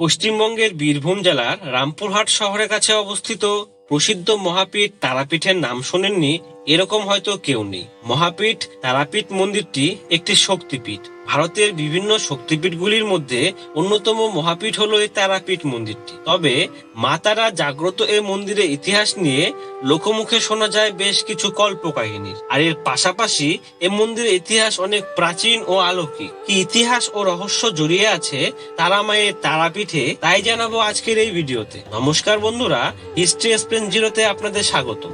পশ্চিমবঙ্গের বীরভূম জেলার রামপুরহাট শহরের কাছে অবস্থিত প্রসিদ্ধ মহাপীঠ তারাপীঠের নাম শোনেননি এরকম হয়তো কেউ নেই। মহাপীঠ, তারাপীঠ মন্দিরটি একটি শক্তিপীঠ। ভারতের বিভিন্ন শক্তিপীঠগুলির মধ্যে অন্যতম মহাপীঠ হলো এই তারাপীঠ মন্দিরটি। তবে মা তারা জাগ্রত এই মন্দিরের ইতিহাস নিয়ে লোকমুখে শোনা যায় বেশ কিছু কল্পকাহিনীর। আর এর পাশাপাশি এ মন্দিরের ইতিহাস অনেক প্রাচীন ও আলৌকিক। কি ইতিহাস ও রহস্য জড়িয়ে আছে তারা মায়ের তারাপীঠে, তাই জানাব আজকের এই ভিডিওতে। নমস্কার বন্ধুরা, হিস্ট্রি এক্সপ্লেন জিরোতে আপনাদের স্বাগত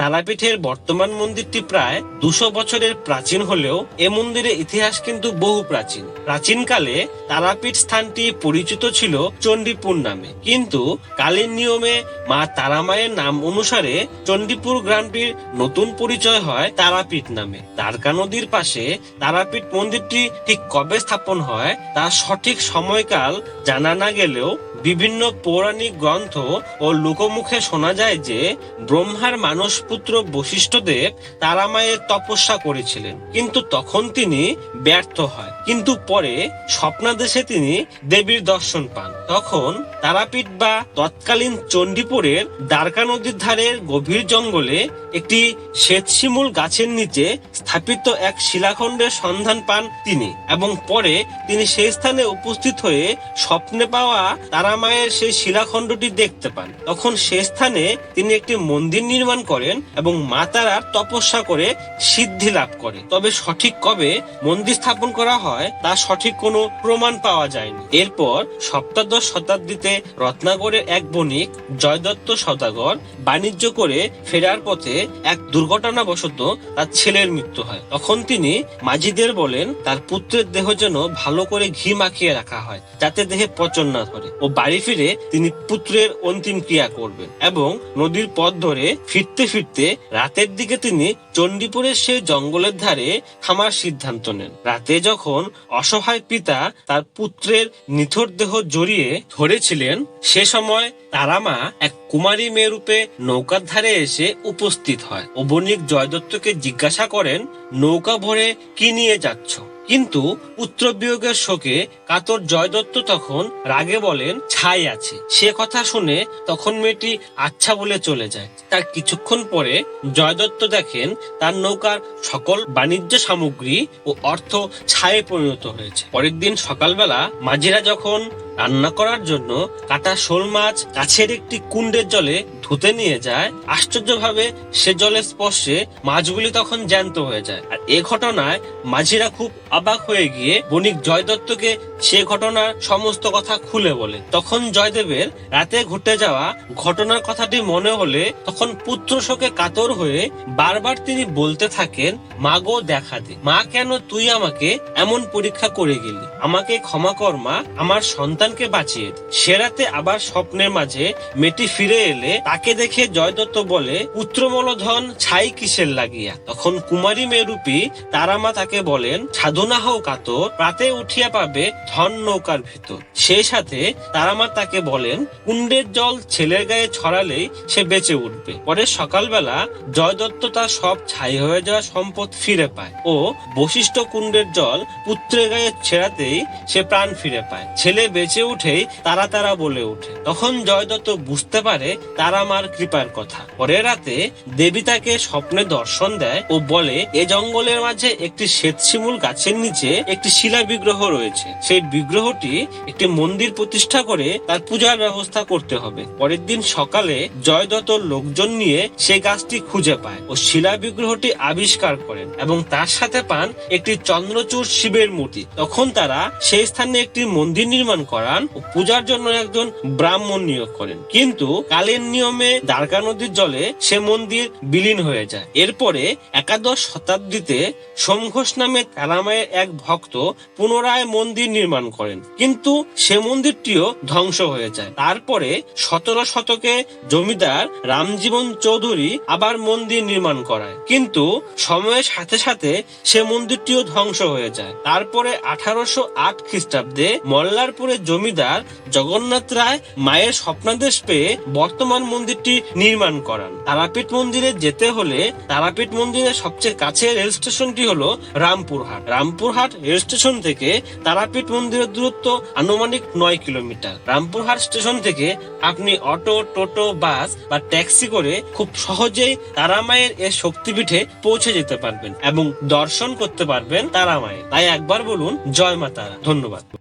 তারাপীঠের বর্তমান মন্দিরটি প্রায় দুশো বছরের প্রাচীন হলেও এ মন্দিরের ইতিহাস কিন্তু বহু প্রাচীন। প্রাচীনকালে তারাপীঠ স্থানটি পরিচিত ছিল চণ্ডীপুর নামে। কিন্তু কালীন নিয়মে মা তারামায়ের নাম অনুসারে চণ্ডীপুর গ্রামটির নতুন পরিচয় হয় তারাপীঠ নামে। দ্বারকা নদীর পাশে তারাপীঠ মন্দিরটি ঠিক কবে স্থাপন হয় তার সঠিক সময়কাল জানা না গেলেও বিভিন্ন পৌরাণিক গ্রন্থ ও লোকমুখে শোনা যায় যে ব্রহ্মার মানস পুত্র বশিষ্ঠদেব তারামায়ের তপস্যা করেছিলেন। কিন্তু তখন তিনি ব্যর্থ হয়। কিন্তু পরে স্বপ্নাদেশে তিনি দেবীর দর্শন পান। তখন তারাপীঠ বা তৎকালীন চণ্ডীপুরের দ্বারকা নদীর ধারের গভীর জঙ্গলে একটি শ্বেতশিমুল গাছের নিচে স্থাপিত এক শিলাখণ্ডের সন্ধান পান তিনি এবং পরে তিনি সেই স্থানে উপস্থিত হয়ে স্বপ্নে পাওয়া তারামায়ের সেই শিলাখণ্ডটি দেখতে পান। তখন সে স্থানে তিনি একটি মন্দির নির্মাণ করেন এবং মা তারার তপস্যা করে সিদ্ধি লাভ করে। তবে সঠিক কবে মন্দির স্থাপন করা হয় তা সঠিক কোনো প্রমাণ পাওয়া যায়নি। এরপর সপ্তাদশ শতাব্দীতে রত্নাগরের এক বণিক, জয়দত্ত সদাগর বাণিজ্য করে ফেরার পথে এক দুর্ঘটনাবশত তার ছেলের মৃত্যু হয়। তখন তিনি মাঝিদের বলেন, তার পুত্রের দেহ যেন ভালো করে ঘি মাখিয়ে রাখা হয়, যাতে দেহে পচন না ধরে ও বাড়ি ফিরে তিনি পুত্রের অন্তিম ক্রিয়া করবেন এবং নদীর পথ ধরে ফিরতে ফিরতে রাতের দিকে তিনি চণ্ডীপুরের সেই জঙ্গলের ধারে থামার সিদ্ধান্ত নেন। রাতে যখন অসহায় পিতা তার পুত্রের নিথর দেহ জড়িয়ে ধরেছিলেন, সে সময় তারামা এক কুমারী মেয়ে রূপে নৌকার ধারে এসে উপস্থিত হয়। ও বণিক জয়দত্তকে জিজ্ঞাসা করেন, নৌকা ভরে কি নিয়ে যাচ্ছ? কিন্তু পুত্র বিয়োগের শোকে কাতর জয়দত্ত তখন রাগে বলেন, ছাই আছে। সে কথা শুনে তখন মেয়েটি আচ্ছা বলে চলে যায়। তার কিছুক্ষণ পরে জয়দত্ত দেখেন তার নৌকার সকল বাণিজ্য সামগ্রী ও অর্থ ছায়ে পরিণত হয়েছে। পরের দিন সকালবেলা মাঝিরা যখন রান্না করার জন্য কাটা শোল মাছ কাছের একটি কুণ্ডের জলে ধুতে নিয়ে যায়, আশ্চর্যভাবে সে জলের স্পর্শে মাছগুলি তখন জ্যান্ত হয়ে যায়। আর এ ঘটনায় মাঝিরা খুব অবাক হয়ে গিয়ে বণিক জয়দত্তকে সে ঘটনার সমস্ত কথা খুলে বলে। তখন জয়দেবের রাতে ঘটে যাওয়া ঘটনার কথাটি মনে হলে তখন পুত্র শোকে কাতর হয়ে বারবার তিনি বলতে থাকেন মা গো দেখা দে। মা, কেন তুই আমাকে এমন পরীক্ষা করে গেলি? আমাকে ক্ষমা কর, মা। আমার সন্তানকে বাঁচিয়ে সে রাতে আবার স্বপ্নের মাঝে মেয়েটি ফিরে এলে তাকে দেখে জয়দত্ত বলে, পুত্র পুত্রমলধন ছাই কিসের লাগিয়া? তখন কুমারী মেরূপী তারামা তাকে বলেন, সাধনা হও কাতর। প্রাতে উঠিয়া পাবে ধন নৌকার ভিতর। সেই সাথে তারামা তাকে বলেন, কুণ্ডের জল ছেলের গায়ে ছড়ালেই সে বেঁচে উঠবে। পরে সকালবেলা জয়দত্ত তার সব ছাই হয়ে যাওয়া সম্পদ ফিরে পায় ও বশিষ্ঠ কুণ্ডের জল পুত্রের গায়ে ছেড়াতেই সে প্রাণ ফিরে পায়। ছেলে বেঁচে উঠেই তারা তারা বলে ওঠে। তখন জয়দত্ত বুঝতে পারে তারা মার কৃপার কথা। পরের রাতে দেবী তাকে স্বপ্নে দর্শন দেয় ও বলে, এ জঙ্গলের মাঝে একটি শ্বেতশিমুল গাছের নিচে একটি শিলা বিগ্রহ রয়েছে। সেই বিগ্রহটি একটি মন্দির প্রতিষ্ঠা করে তার পূজার ব্যবস্থা করতে হবে। পরের দিন সকালে জয়দত্ত লোকজন নিয়ে সে গাছটি খুঁজে পায় ও শিলা বিগ্রহটি আবিষ্কার করেন এবং তার সাথে পান একটি চন্দ্রচূড় শিবের মূর্তি। তখন তারা সেই স্থানে একটি মন্দির নির্মাণ করান ও পূজার জন্য একজন ব্রাহ্মণ নিয়োগ করেন। কিন্তু কালের নিয়মে দ্বারকা নদীর জলে সে মন্দির বিলীন হয়ে যায়। এরপরে একাদশ শতাব্দীতে সোমঘোষ নামে তারামায়ের এক ভক্ত পুনরায় মন্দির নির্মাণ করেন। কিন্তু সে মন্দিরটিও ধ্বংস হয়ে যায়। তারপরে সতেরো শতকে জমিদার রামজীবন চৌধুরী আবার মন্দির নির্মাণ করায়। কিন্তু সময়ের সাথে সাথে সে মন্দিরটিও ধ্বংস হয়ে যায়। তারপরে আঠারোশো আট খ্রিস্টাব্দে মল্লারপুরে জমিদার জগন্নাথ রায় মায়ের স্বপ্নাদেশ পেয়ে বর্তমান মন্দিরটি নির্মাণ করান। তারাপীঠ মন্দিরে যেতে হলে তারাপীঠ মন্দিরের সবচেয়ে কাছে রেল স্টেশনটি হলো রামপুরহাট। রামপুরহাট রেল স্টেশন থেকে তারাপীঠ মন্দিরের দূরত্ব আনুমানিক নয় কিলোমিটার। রামপুরহাট স্টেশন থেকে আপনি অটো, টোটো, বাস বা ট্যাক্সি করে খুব সহজেই তারামায়ের এ শক্তিপীঠে পৌঁছে যেতে পারবেন এবং দর্শন করতে পারবেন তারামায়ের তাই একবার বলুন, জয় মা তারা। ধন্যবাদ।